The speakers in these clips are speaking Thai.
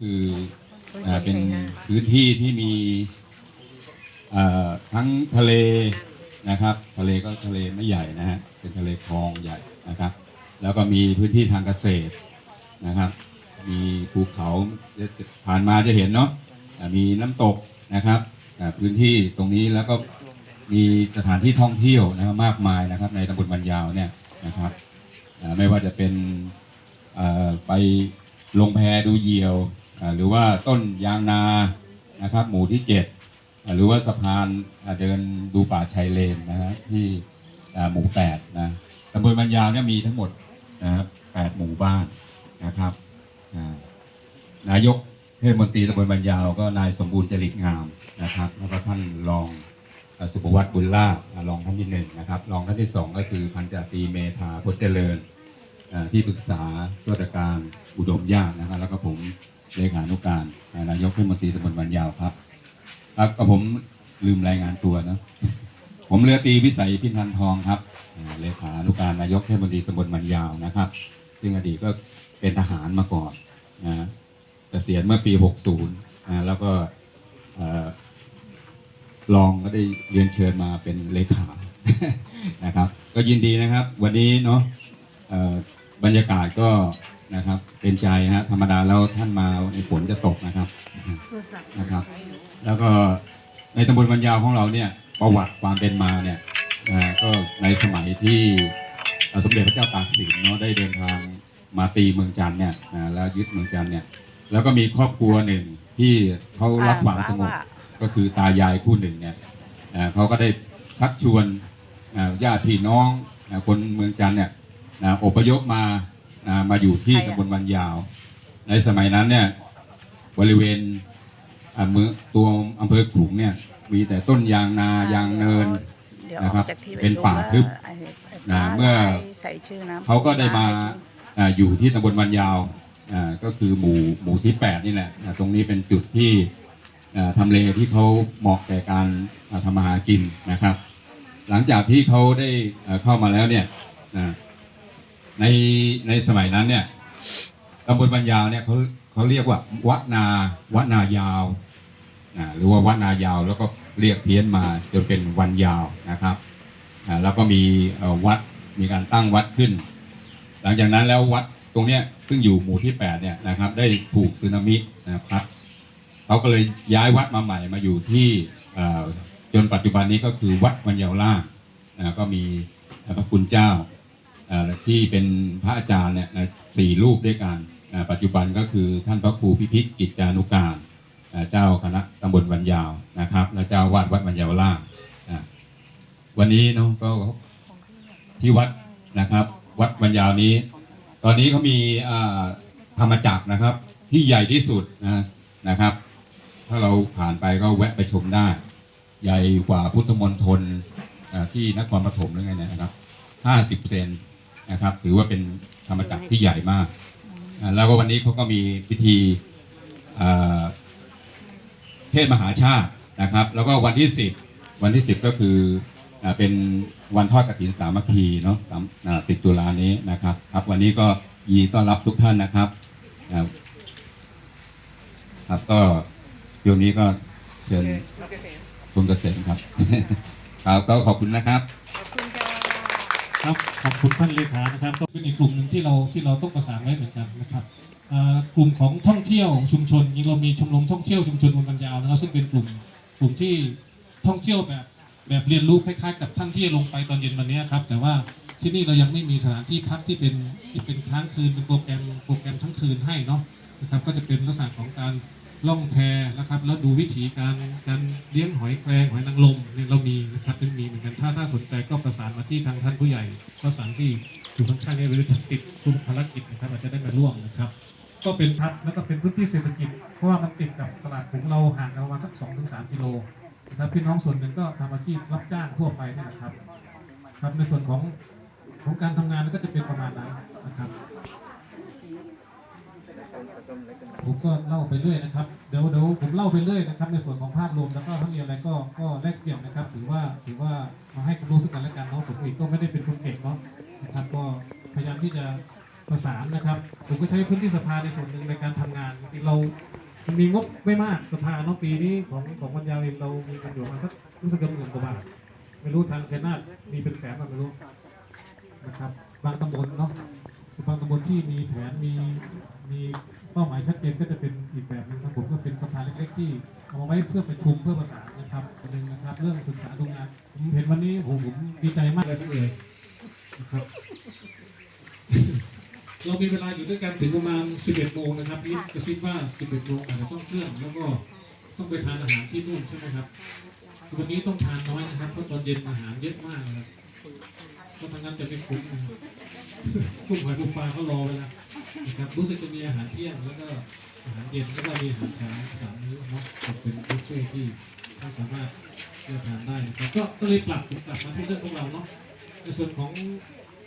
คืออ่าเป็นพื้นที่ที่มีอ่าทั้งทะเลนะครับ ทะเลก็ทะเลไม่ใหญ่นะฮะเป็นทะเลคลองใหญ่นะครับ แล้วก็มีพื้นที่ทางเกษตรนะครับ มีภูเขาผ่านมาจะเห็นเนาะอ่ามีน้ำตกนะครับอ่าพื้นที่ตรงนี้แล้วก็มีสถานที่ท่องเที่ยวนะครับมากมายนะครับ ในตำบลบันยาวเนี่ยนะครับอ่าไม่ว่าจะเป็นเอ่อไปลงแพดูเหยี่ยวอ่า หรือว่าต้นยางนานะครับ หมู่ที่เจ็ดหรือว่าสะพานเดินดูป่าชายเลนนะฮะที่หมู่แปดนะตำบลบรรยาวเนี่ยมีทั้งหมดนะครับแปดหมู่บ้านนะครับนายกเทศมนตรีตำบลบรรยาวก็นายสมบูรณ์จริตงามนะครับแล้วก็ท่านรองสุภวัตบุญล่ารองท่านที่หนึ่งนะครับรองท่านที่สองก็คือพันจ่าตรีเมธาพุทธเจริญที่ปรึกษาราชการอุดมยากนะครับแล้วก็ผม เลขานุการอ่านายกเทศมนตรีตำบลวันยาวครับครับก็ผมลืมรายงานตัวนะผมเรือตีวิสัยพินทันทองครับเลขานุการนายกเทศมนตรีตำบลวันยาวนะครับ ซึ่งอดีตก็เป็นทหารมาก่อนนะเกษียณเมื่อปี 60นะแล้วก็เอ่อรองก็ได้เรียนเชิญมาเป็นเลขานะครับ ก็ยินดีนะครับ วันนี้เนาะบรรยากาศก็ นะครับเป็นใจฮะธรรมดาแล้วท่านมาในฝนจะตกนะครับนะครับ แล้วก็ในตำบลบรรยาวของเราเนี่ยประวัติความเป็นมาเนี่ยอ่าก็ในสมัยที่อสมเด็จพระเจ้าตากสินเนาะได้เดินทางมาตีเมืองจันเนี่ยอ่าแล้วยึดเมืองจันเนี่ยแล้วก็มีครอบครัวหนึ่งที่เขารักความสงบก็คือตายายคู่หนึ่งเนี่ยเขาก็ได้ชักชวนญาติพี่น้องคนเมืองจันเนี่ยอพยพมา อ่ามาอยู่ที่ตำบลบันยาว ในสมัยนั้นเนี่ยบริเวณอ่าเมืองตัวอำเภอขลุงเนี่ยมีแต่ต้นยางนายางเนินเดี๋ยวนะครับออกจากที่เป็นป่าทึบไอ้ไอ้นะป้าเมื่อใส่ชื่อนะเขาก็ได้มาอ่าอยู่ที่ตำบลบันยาวอ่าก็คือหมู่หมู่ที่ 8 นี่แหละอ่าตรงนี้เป็นจุดที่อ่าทำเลที่เขาเหมาะแก่การอ่าทำมาหากินนะครับ หลังจากที่เขาได้อ่าเข้ามาแล้วเนี่ยอ่า ในในสมัยนั้นเนี่ยตำบลบันยาวเนี่ยเขาเขาเรียกว่าวัดนาวัดนายาวอ่าหรือว่าวัดนายาวแล้วก็เรียกเพี้ยนมาจนเป็นวันยาวนะครับอ่าแล้วก็มีวัดมีการตั้งวัดขึ้น หลังจากนั้นแล้ววัดตรงเนี้ยซึ่งอยู่หมู่ที่8เนี่ยนะครับ ได้ถูกสึนามินะพัดเขาก็เลยย้ายวัดมาใหม่มาอยู่ที่จนปัจจุบันนี้ก็คือวัดวันยาวล่างนะก็มีพระคุณเจ้า ที่เป็นพระอาจารย์เนี่ยสี่รูปด้วยกันปัจจุบันก็คือท่านพระครูพิพิธกิจจานุการเจ้าคณะตำบลวันยาวนะครับ และเจ้าวาดวัดวันยาวล่างวันนี้เนาะก็ที่วัดนะครับ วัดวันยาวนี้ ตอนนี้เขามีธรรมจักรนะครับ ที่ใหญ่ที่สุดนะนะครับ ถ้าเราผ่านไปก็แวะไปชมได้ ใหญ่กว่าพุทธมณฑลที่นครปฐมหรือไงนะครับห้าสิบเซน นะครับ ถือว่าเป็นธรรมจักรที่ใหญ่มากอ่าแล้วก็วันนี้เขาก็มีพิธีอ่าเทศมหาชาตินะครับ แล้วก็วันที่สิบวันที่สิบก็คืออ่าเป็นวันทอดกฐินสามัคคีเนาะสามอ่าติดตุลานี้นะครับครับ วันนี้ก็ยินดีต้อนรับทุกท่านนะครับอ่าครับก็ช่วงนี้ก็เชิญคุณเกษมครับ ครับก็ขอบคุณนะครับ ครับขอบคุณท่านเลขานะครับ ก็เป็นอีกกลุ่มหนึ่งที่เราที่เราต้องประสานไว้เหมือนกันนะครับกลุ่มของท่องเที่ยวชุมชนนี่เรามีชมรมท่องเที่ยวชุมชนบนบรรยาวนะครับซึ่งเป็นกลุ่มกลุ่มที่ท่องเที่ยวแบบแบบเรียนรู้คล้ายๆ กับท่านที่ลงไปตอนเย็นวันนี้ครับ แต่ว่าที่นี่เรายังไม่มีสถานที่พักที่เป็นที่เป็นค้างคืนเป็นโปรแกรมโปรแกรมทั้งคืนให้เนาะนะครับก็จะเป็นลักษณะของการ ล่องแพนะครับ แล้วดูวิถีการการเลี้ยงหอยแครงหอยนางรมเนี่ยเรามีนะครับเป็นมีเหมือนกันถ้าถ้าสนใจก็ประสานมาที่ทางท่านผู้ใหญ่ประสานที่อยู่ข้างๆนี้หรือติดกลุ่มภารกิจนะครับอาจจะได้มาร่วมนะครับ ก็เป็นพัดแล้วก็เป็นพื้นที่เศรษฐกิจเพราะว่ามันติดกับตลาดของเราห่างกันประมาณสักสองถึงสามกิโลนะครับพี่น้องส่วนหนึ่งก็ทำอาชีพรับจ้างทั่วไปนี่แหละครับ ครับในส่วนของของการทำงานก็จะเป็นประมาณนั้นนะครับ ผมก็เล่าไปเรื่อยนะครับ เดี๋ยวเดี๋ยวผมเล่าไปเรื่อยนะครับ ในส่วนของภาพรวมแล้วก็ถ้ามีอะไรก็ก็แลกเปลี่ยนนะครับถือว่าถือว่ามาให้ความรู้สึกกันและกันเนาะผมเองก็ไม่ได้เป็นคนเก่งเนาะนะครับ ก็พยายามที่จะประสานนะครับ ผมก็ใช้พื้นที่สภาในส่วนหนึ่งในการทำงานจริงเรามีงบไม่มากสภาเนาะปีนี้ของของวันยาวเองเรามีกันอยู่มาสักรู้สึกกันหมื่นกว่าบาทไม่รู้ทางเชนาทมีเป็นแสนมาไม่รู้นะครับ บางตำบลเนาะ บางตำบลที่มีแผนมีมีเป้าหมายชัดเจนก็จะเป็นอีกแบบหนึงครับผมก็เป็นสภาเล็กๆที่เอามาไว้เพื่อประชุมเพื่อประสานนะครับหนึ่งนะครับ เรื่องศึกษาดูงานผมเห็นวันนี้โอ้โหผมดีใจมากเลยพี่เอ๋นะครับเรามีเวลาอยู่ด้วยกันถึงประมาณ 11โมงนะครับนี่จะคิดว่า 11โมงอาจจะต้องเคลื่อนแล้วก็ต้องไปทานอาหารที่นู่นใช่ไหมครับวันนี้ต้องทานน้อยนะครับเพราะตอนเย็นอาหารเยอะมากนะครับเพราะทางนั้นจะไม่คุ้มนะครับ กุ้งหอยปูปลาเขารอไว้แล้วนะครับรู้สึกจะมีอาหารเที่ยงแล้วก็อาหารเย็นแล้วก็มีอาหารเช้าสามมื้อเนาะเป็นบุฟเฟ่ที่ที่สามารถเลือกทานได้นะครับก็ก็เลยปรับกลับมาที่เรื่องของเราเนาะในส่วนของ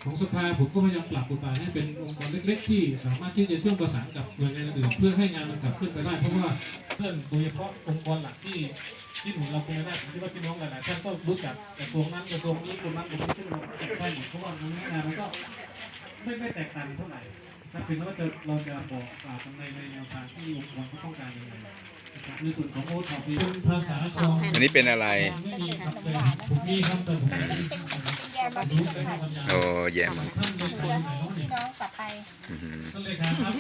ของสภาผมก็พยายามปรับบทบาทให้เป็นองค์กรเล็ก ๆ ที่สามารถที่จะเชื่อมประสานกับหน่วยงานอื่นเพื่อให้งานมันขับเคลื่อนไปได้เพราะว่าเพื่อนโดยเฉพาะองค์กรหลักที่ที่หนุนเราคงไม่ได้ผมคิดว่าพี่น้องหลายๆท่านก็รู้จักกระทรวงนั้นกระทรวงนี้คนนั้นคนนี้ซึ่เราจับได้หมดเพราะว่ามันงานมันก็ ไม่ไม่แตกต่างเท่าไหร่ถ้าเป็นว่าจะเราจะบอกกล่าวกันในในแนวทางที่องค์กรเขาต้องการยังไงนะครับในส่วนของโอท็อปเป็นภาษาคองอันนี้เป็นอะไร ไม่มีครับแต่ผมมีครับแต่ผมไม่ได้รู้เป็นบางอย่างโอ้แย่มากท่านเป็นคนไหนเนาะนี่พี่น้องกลับไปอื้อหือท่านเลขาครับ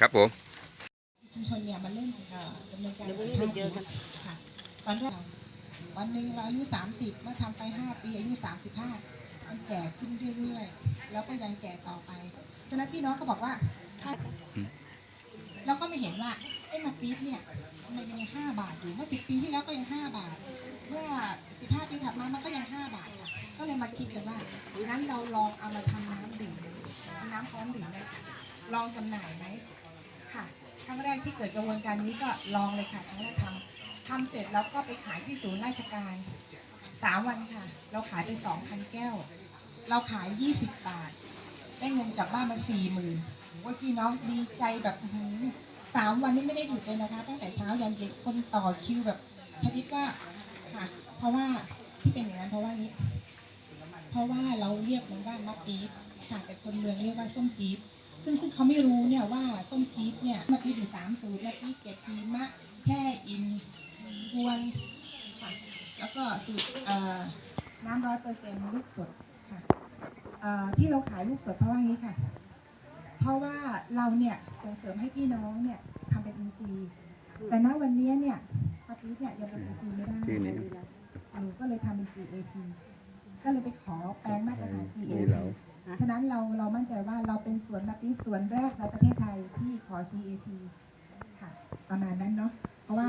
ครับผมชุมชนเนี่ยมาเล่นเอ่อดำเนินการสิบห้าปีค่ะตอนแรกวันหนึ่งเราอายุ 30เมื่อทำไป 5 ปีอายุ 35มันแก่ขึ้นเรื่อยๆ แล้วก็ยังแก่ต่อไปฉะนั้นพี่น้องก็บอกว่าถ้าเราก็ไม่เห็นว่าไอ้มาปี๊บเนี่ยทำไมมันยัง5บาทอยู่เมื่อ10ปีที่แล้วก็ยัง5บาท เมื่อ15ปีถัดมามันก็ยัง5บาทค่ะก็เลยมาคิดกันว่างั้นเราลองเอามาทำน้ำดื่มน้ำพร้อมดื่มเลยค่ะลองจำหน่ายไหมค่ะครั้งแรกที่เกิดกระบวนการนี้ก็ลองเลยค่ะครั้งแรกทำทำเสร็จแล้วก็ไปขายที่ศูนย์ราชการสามวันค่ะ เราขายไปสองพันแก้ว เราขายยี่สิบาท ได้เงินกลับบ้านมาสี่หมื่นว่าพี่น้องดีใจแบบหือสามวันนี้ไม่ได้หยุดเลยนะคะ ตั้งแต่เช้ายันเย็นคนต่อคิวแบบชนิดว่าค่ะ เพราะว่าที่เป็นอย่างนั้นเพราะว่านี้ เพราะว่าเราเรียกมันว่ามะปี๊ดค่ะแต่คนเมืองเรียกว่าส้มจี๊ดซึ่งซึ่งเขาไม่รู้เนี่ยว่าส้มจี๊ดเนี่ยมะปี๊ดอยู่สามสูตรมะปี๊ดเกล็ดปีมะแช่อิ่มกวนค่ะแล้วก็สูตรน้ำร้อยเปอร์เซ็นต์ลูกสดค่ะ ที่เราขายลูกสดเพราะว่างี้ค่ะ เพราะว่าเราเนี่ยส่งเสริมให้พี่น้องเนี่ยทำเป็นอินทรีย์แต่ณวันนี้เนี่ยมะปี๊ดเนี่ยยังเป็นอินทรีย์ไม่ได้ชื่อนี้หนูก็เลยทำเป็น CAT ก็เลยไปขอแปลงมาตรฐานนี่ CAT เราฉะนั้นเราเรามั่นใจว่าเราเป็นสวนมะพร้าวสวนแรกในประเทศไทยที่ขอ GAP ค่ะ ประมาณนั้นเนาะเพราะว่า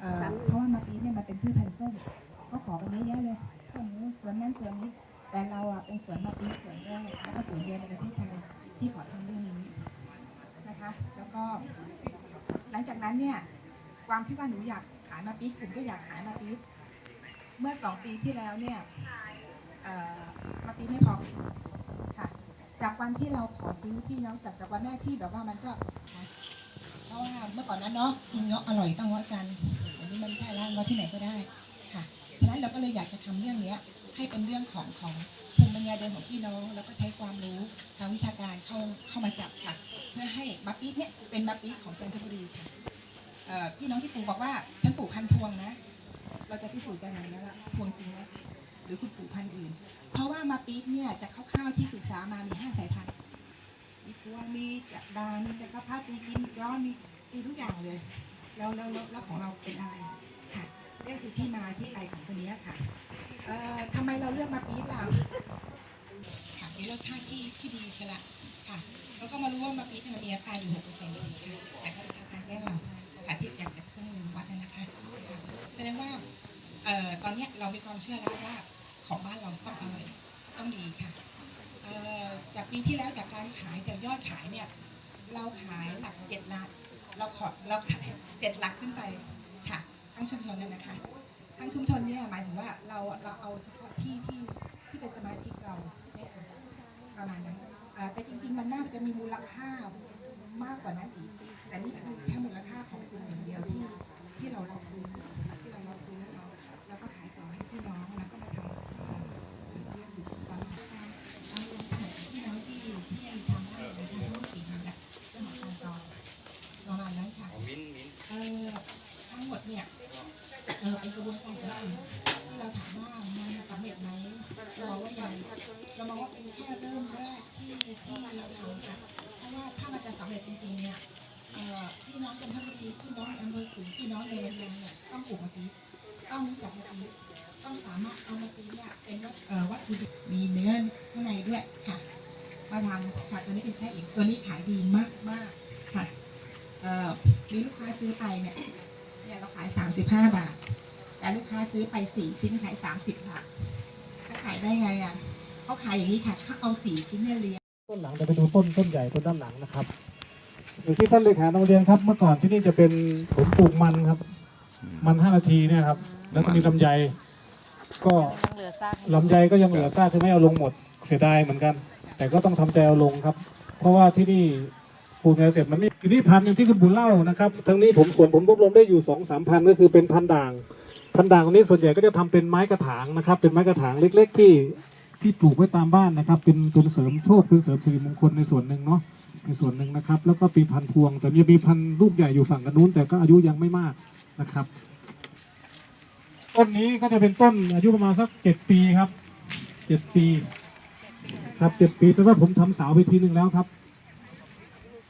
เอ่อเพราะว่ามะพร้าวเนี่ยมันเป็นพืชพันธุ์ส้มก็ขอกันเยอะแยะเลยส่วนนู้นสวนนั้นสวนนี้แต่เราอะเป็นสวนมะพร้าวสวนแรกแล้วก็สวนเดียวในประเทศไทยที่ขอทำเรื่องนี้นะคะ แล้วก็ หลังจากนั้นเนี่ย ความที่ว่าหนูอยากขายมะพร้าวผมก็อยากขายมะพร้าวเมื่อสองปีที่แล้วเนี่ยมะพร้าวไม่พอค่ะ จากวันที่เราขอซื้อพี่น้องจากจากวันแรกที่แบบว่ามันก็เพราะว่าเมื่อก่อนนั้นเนาะกินเงาะอร่อยต้องเงาะจันอันนี้มันไม่ใช่แล้วเงาะที่ไหนก็ได้ค่ะฉะนั้นเราก็เลยอยากจะทำเรื่องเนี้ย ให้เป็นเรื่องของของภูมิปัญญาเดิมของพี่น้องแล้วก็ใช้ความรู้ทางวิชาการเข้าเข้ามาจับค่ะ เพื่อให้มะปี๊ดเนี่ยเป็นมะปี๊ดของจันทบุรีค่ะ พี่น้องที่ปลูกบอกว่าฉันปลูกพันธุ์พวงนะ เราจะพิสูจน์กันอย่างนี้แล้วพวงจริงไหมหรือคุณปลูกพันธุ์อื่น เพราะว่ามาปี๊ดเนี่ยจากคร่าวๆที่ศึกษามามีห้าสายพันธุ์มีพวงมีจักดามีจักรพรรดิมีกิมย้อนมีมีทุกอย่างเลยแล้วแล้วแล้วแล้วของเราเป็นอะไรค่ะนี่คือที่มาที่ไปของตัวเนี้ยค่ะเอ่อทำไมเราเลือกมาปี๊ดล่ะค่ะมีรสชาติที่ที่ดีใช่ละค่ะแล้วก็มารู้ว่ามาปี๊ดเนี่ยมันมีน้ำตาลอยู่หกเปอร์เซ็นต์ค่ะแต่ก็ราคาแก้วเรา แสดงว่าเอ่อตอนนี้เรามีความเชื่อแล้วว่าของบ้านเราต้องอร่อยต้องดีค่ะเอ่อจากปีที่แล้วจากการขายจากยอดขายเนี่ย เราขายหลักเจ็ดหลักเราขอเราขายเจ็ดหลักขึ้นไปค่ะทั้งชุมชนนั่นนะคะทั้งชุมชนเนี่ยหมายถึงว่าเราเราเอาเฉพาะที่ที่ที่เป็นสมาชิกเราเนี่ยค่ะประมาณนั้นอ่าแต่จริง ๆ มันน่าจะมีมูลค่ามากกว่านั้นอีกแต่นี่คือแค่มูลค่าของกลุ่มอย่างเดียวที่ที่เรารับซื้อที่เรารับซื้อแล้วเราเราก็ขายต่อให้พี่น้องแล้วก็มาทำเรื่องอยู่ตอนนี้ เอาลงของพี่น้องที่ที่ นั้นค่ะเออทั้งหมดเนี่ยเออเป็นกระบวนการของเราที่เราถามว่ามันสำเร็จไหมเรามองว่ายังเรามองว่าเป็นแค่เริ่มแรกที่ที่เราทำค่ะเพราะว่าถ้ามันจะสำเร็จจริงๆเนี่ยเออพี่น้องจันทบุรีพี่น้องอำเภอขุนพี่น้องในระยองเนี่ยต้องปลูกมะพร้าวต้องรู้จักมะพร้าวต้องสามารถเอามะพร้าวเนี่ยเป็นวัตถุดิบมีเนื้อข้างในด้วยค่ะมาทำค่ะตัวนี้เป็นแช่อิ่มตัวนี้ขายดีมากมากค่ะ มีลูกค้าซื้อไปเนี่ยเนี่ยเราขาย 35 บาท แต่ลูกค้าซื้อไป4ชิ้นขาย 30 บาทเขาขายได้ไงอะเขาขายอย่างนี้ค่ะเขาเอา4ชิ้นเนี่ยเลี้ยงต้นหลังเดี๋ยวไปดูต้นต้นใหญ่ต้นด้านหลังนะครับอยู่ที่ท่านเลขาโรงเรียนครับเมื่อก่อนที่นี่จะเป็นผมปลูกมันครับ มันห้านาทีเนี่ยครับ แล้วก็มีลำไย ก็ลำไยก็ยังเหลือซากคือไม่เอาลงหมดเสียดายเหมือนกัน แต่ก็ต้องทำใจเอาลงครับ เพราะว่าที่นี่ ปูแล้วเสร็จมันไม่ทีนี้พันธุ์อย่างที่คุณบุญเล่านะครับทั้งนี้ผมส่วนผมรวบรวมได้อยู่สองสามพันก็คือเป็นพันด่าง พันด่างตรงนี้ส่วนใหญ่ก็จะทำเป็นไม้กระถางนะครับ เป็นไม้กระถางเล็ก ๆ ที่ที่ปลูกไว้ตามบ้านนะครับ เป็นตัวเสริมโชคเป็นเสริมสิริมงคลในส่วนหนึ่งเนาะในส่วนหนึ่งนะครับ แล้วก็ปีพันพวง แต่ยังมีพันลูกใหญ่อยู่ฝั่งกันนู้นแต่ก็อายุยังไม่มากนะครับ ต้นนี้ก็จะเป็นต้นอายุประมาณสักเจ็ดปีครับเจ็ดปี ครับเจ็ดปีแต่ว่าผมทำเสาวไปทีหนึ่งแล้วครับ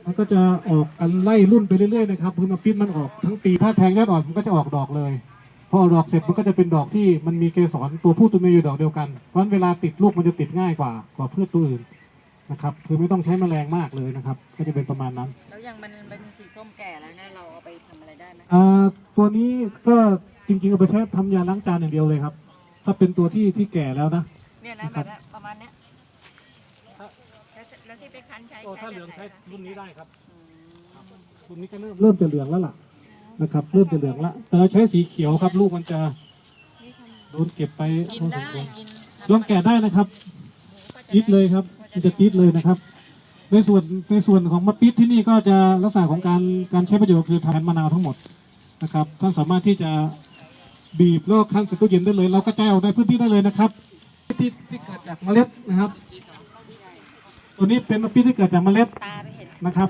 มันก็จะออกกันไล่รุ่นไปเรื่อยๆนะครับคือมาปิ้นมันออกทั้งปีถ้าแทงยอดอ่อนมันก็จะออกดอกเลยพอออกดอกเสร็จมันก็จะเป็นดอกที่มันมีเกสรตัวผู้ตัวเมียอยู่ดอกเดียวกันเพราะฉะนั้นเวลาติดลูกมันจะติดง่ายกว่ากว่าพืชตัวอื่นนะครับ คือไม่ต้องใช้แมลงมากเลยนะครับ ก็จะเป็นประมาณนั้นแล้วอย่างมันเป็นสีส้มแก่แล้วเนี่ยเราเอาไปทำอะไรได้ไหมอ่าตัวนี้ก็จริงๆเอาไปแค่ทำยาล้างจานอย่างเดียวเลยครับ ถ้าเป็นตัวที่ที่แก่แล้วนะเนี่ยนะแบบว่าประมาณเนี้ยแล้วแล้วที่ไป คั้นใช้ถ้าเหลืองใช้รุ่นนี้ได้ครับอืมรุ่นนี้ก็เริ่มเริ่มจะเหลืองแล้วล่ะนะครับ เริ่มจะเหลืองแล้วแต่เราใช้สีเขียวครับ ลูกมันจะโดนเก็บไปกินพอสได้มควรกินลองแกะได้นะครับปิดเลยครับมันจะปิดเลยนะครับ ในส่วนในส่วนของมะปิดที่นี่ก็จะลักษณะของการการใช้ประโยชน์คือทานมะนาวทั้งหมดนะครับท่านสามารถที่จะบีบแล้วคั้นใส่ตู้เย็นได้เลย เราก็จะเอาในพื้นที่ได้เลยนะครับที่ที่เกิดจากเมล็ดนะครับ ตัวนี้เป็นมะปิดที่เกิดจากเมล็ดตาไปเห็นนะครับ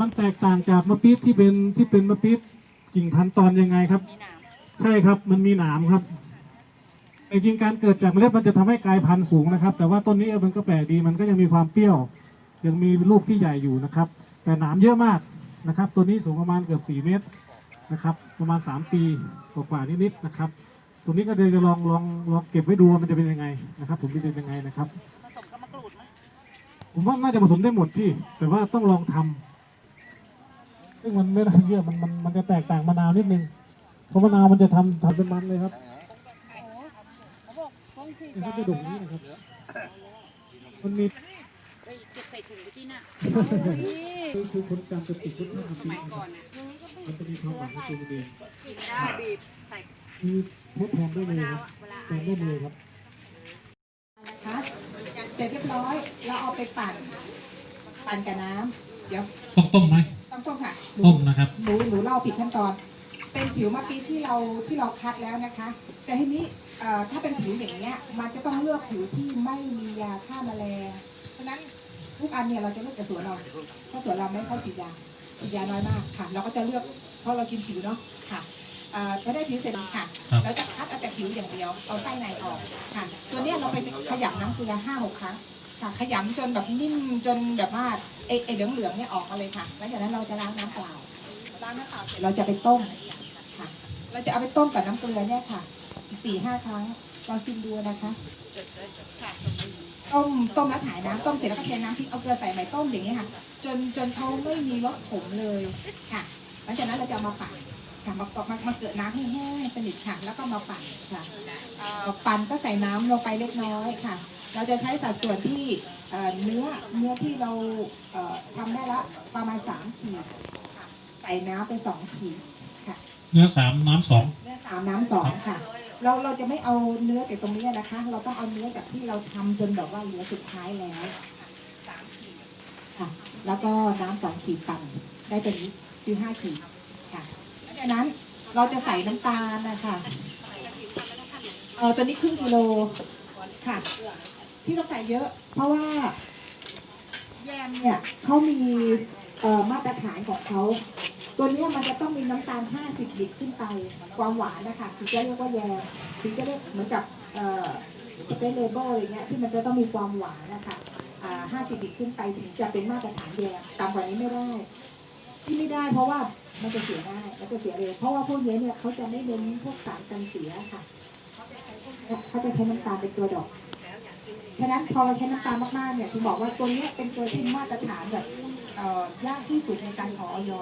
มันแตกต่างจากมะปี๊ดที่เป็นที่เป็นมะปี๊ดกิ่งพันธุ์ตอนยังไงครับมีหนามใช่ครับมันมีหนามครับแต่จริงๆการเกิดจากเมล็ดมันจะทำให้กลายพันธุ์สูงนะครับ แต่ว่าต้นนี้เออมันก็แปลกดีมันก็ยังมีความเปรี้ยว ยังมีลูกที่ใหญ่อยู่นะครับ แต่หนามเยอะมากนะครับ ตัวนี้สูงประมาณเกือบ 4 เมตรนะครับ ประมาณ 3 ปีกว่าๆนิดๆนะครับ ตัวนี้ก็เดี๋ยวจะลองลองลองเก็บไว้ดูว่ามันจะเป็นยังไงนะครับ ผมจะเป็นยังไงนะครับ ผมว่าน่าจะผสมได้หมดพี่ แต่ว่าต้องลองทำซึ่งมันไม่ได้เยอะมันมันมันจะแตกต่างมะนาวนิดนึง เพราะมะนาวมันจะทำทำเป็นมันเลยครับเขาบอกต้องฉีดนี่ยาก็จะดุนี้นะครับ มันมีไปเก็บใส่ถุงไปที่น่ะคือคือคนจำจะติดรสชาติมันปีนะครับมันจะมีความหวานในตัวมันเองกินได้บีบใส่คือทดแทนได้เลยครับแทนได้เลยครับนะคะเส ร็จเรียบร้อยเราเอาไปปั่น ปั่นกับน้ำเดี๋ยวต้องต้มไหมต้องต้มค่ะหนูต้มนะครับ หนูหนูเล่าผิดขั้นตอน เป็นผิวมะปีที่เราที่เราคัดแล้วนะคะ แต่ทีนี้เอ่อถ้าเป็นผิวอย่างเงี้ย มันจะต้องเลือกผิวที่ไม่มียาฆ่าแมลงเพราะฉะนั้นทุกอันเนี่ยเราจะเลือกแต่สวนเราเพราะสวนเราไม่ค่อยฉีดยาฉีดยาน้อยมากค่ะ เราก็จะเลือกเพราะเราชิมผิวเนาะค่ะ เอ่อพอได้ผิวเสร็จค่ะเราจะคัดเอาแต่ผิวอย่างเดียวเอาไส้ในออกค่ะ ตัวเนี้ยเราไปขยำน้ำเกลือห้าหกครั้งค่ะ ขยำจนแบบนิ่มจนแบบว่าไอ้ไอ้เหลืองๆเนี่ยออกมาเลยค่ะแล้วจากนั้นเราจะล้างน้ำเปล่าล้างน้ำเปล่าเสร็จเราจะไปต้มค่ะ เราจะเอาไปต้มกับน้ำเกลือเนี่ยค่ะสี่ห้าครั้งลองชิมดูนะคะต้มต้มแล้วถ่ายน้ำต้มเสร็จแล้วก็เทน้ำพริกเอาเกลือใส่ใหม่ต้มอย่างนี้ยค่ะ จนจนเขาไม่มีรสขมเลยค่ะหลังจากนั้นเราจะเอามาปั่น ค่ะมามามาเกิดน้ำให้แห้งสนิทค่ะ แล้วก็มาปั่นค่ะเอ่อปั่นก็ใส่น้ำลงไปเล็กน้อยค่ะ เราจะใช้สัดส่วนที่เอ่อเนื้อเนื้อที่เราเอ่อทำได้ละประมาณสามขีดค่ะใส่น้ำไปสองขีดค่ะเนื้อสามน้ำสองเนื้อสามน้ำสองค่ะ เราเราจะไม่เอาเนื้อจากตรงนี้นะคะ เราต้องเอาเนื้อจากที่เราทำจนแบบว่าเหลือสุดท้ายแล้วสามขีดค่ะ แล้วก็น้ำสองขีดปั่นได้ตัวนี้คือห้าขีดค่ะ แล้วจากนั้น เราจะใส่น้ำตาลนะคะเออตัวนี้ครึ่งกิโลค่ะ ที่เราใส่เยอะ เพราะว่าแยมเนี่ยเขามีเอ่อมาตรฐานของเขา ตัวเนี้ยมันจะต้องมีน้ำตาล 50ลิตรขึ้นไป ความหวานนะคะถึงจะเรียกว่าแยมถึงจะเรียกเหมือนกับเอ่อสเปรย์เลเบลอะไรเงี้ยที่มันจะต้องมีความหวานนะคะอ่า50ลิตรขึ้นไปถึงจะเป็นมาตรฐานแยมต่ำกว่านี้ไม่ได้ ที่ไม่ได้เพราะว่ามันจะเสียได้มันจะเสียเร็วเพราะว่าพวกนี้เนี่ยเขาจะไม่เน้นพวกสารกันเสียค่ะเขาจะใช้น้ำตาลเป็นตัวดอกฉะนั้นพอเราใช้น้ำตาลมากๆเนี่ยถึงบอกว่าตัวเนี้ยเป็นตัวที่มาตรฐานแบบเอ่อยากที่สุดในการขอออย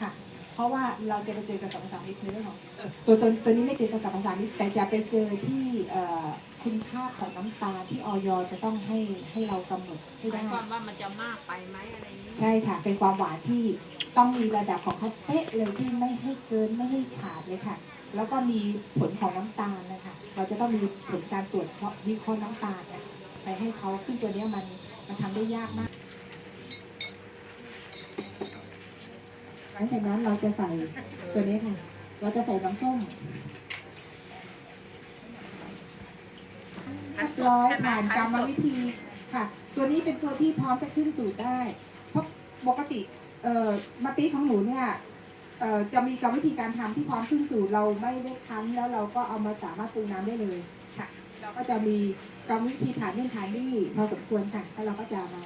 ค่ะ เพราะว่าเราจะไปเจอกับสารสารมิตรในเรื่องของตัวตัวตัวนี้ไม่เจอกับสารสารมิตรแต่จะไปเจอที่เอ่อคุณค่าของน้ำตาลที่ออยจะต้องให้ให้เรากำหนดให้หมาได้ยความว่ามันจะมากไปไหมอะไรอย่างนี้ใช่ค่ะ เป็นความหวานที่ ต้องมีระดับของเขาเป๊ะเลยที่ไม่ให้เกินไม่ให้ขาดเลยค่ะ แล้วก็มีผลของน้ำตาลนะคะ เราจะต้องมีผลการตรวจเคราะวิเคราะห์น้ำตาลไปให้เขาซึ่งตัวเนี้ยมันมันทำได้ยากมาก หลังจากนั้นเราจะใส่ตัวนี้ค่ะ เราจะใส่น้ำส้มเรียบร้อยผ่านกรรมวิธีค่ะ ตัวนี้เป็นตัวที่พร้อมจะขึ้นสูตรได้ เพราะปกติ เอ่อมาปีของหนูเนี่ยเอ่อจะมีกรรมวิธีการทำที่พร้อมขึ้นสูตรเราไม่ได้คั้นแล้วเราก็เอามาสามารถปรุงน้ำได้เลยค่ะ เราก็จะมีกรรมวิธีฐานนู่นฐานนี่พอสมควรค่ะแล้วเราก็จะมา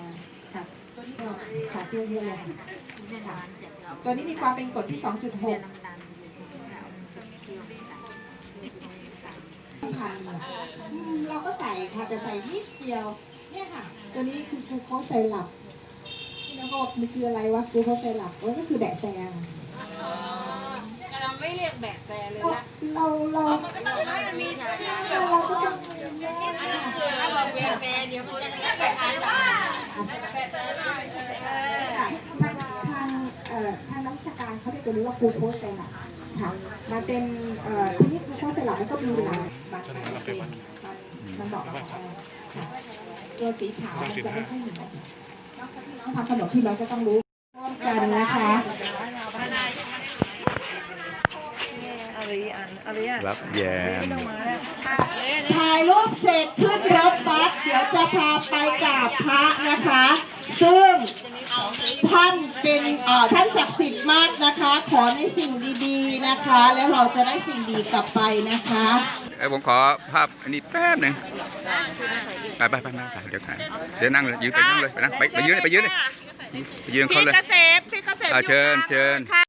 ค่ะตัวนี้เราขาดเยอะๆเลยค่ะแน่นอนเสร็จเราตัวนี้มีความเป็นกรดที่เรียน2.6น้ำตาลอยู่ที่เราจะเคี่ยวน้ำตาลพันอืมเราก็ใส่ค่ะแต่ใส่นิดเดียวเนี่ยค่ะ ตัวนี้คือกลูโคสไซรัปที่น้อ งบอกมันคืออะไรวะกลูโคสไซรัปโอ้ยก็คือแบะแซงแต่เราไม่เรียกแบบแฟร์เลยนะเราเรามันก็ต้องให้มันมีชื่อเราก็ต้องแยกถ้าบอกแบบแฟร์เดี๋ยวมันจะไม่ได้ไปทานแบบเออทางทางเอ่อทางนักวิชาการเขาเรียกตัวนี้ว่ากลูโคสไซรัปค่ะมันเป็นเอ่อทีนี้กลูโคสไซรัปมันก็มีหลายบัตรมันมันบอกว่าค่ะตัวสีขาวมันจะไม่ค่อยเห็น น้องทำขนมที่เราจะต้องรู้ร่วมกันนะคะ รับแยมถ่ายรูปเสร็จขึ้นรถบัสเดี๋ยวจะพาไปกราบพระนะคะ ซึ่งท่านเป็นเอ่อท่านศักดิ์สิทธิ์มากนะคะ ขอในสิ่งดีๆนะคะ แล้วเราจะได้สิ่งดีกลับไปนะคะเอ้ยผมขอภาพอันนี้แป๊บหนึ่งไปไปไปนั่งถ่ายเดี๋ยวถ่ายเดี๋ยวนั่งเลยยืนไปนั่งเลยไปนั่งไปไปยืนเลยไปยืนเลยไปยืนเขาเลยพี่เกษมพี่เกษมอ่าอยู่เชิญกลางเชิญค่ะ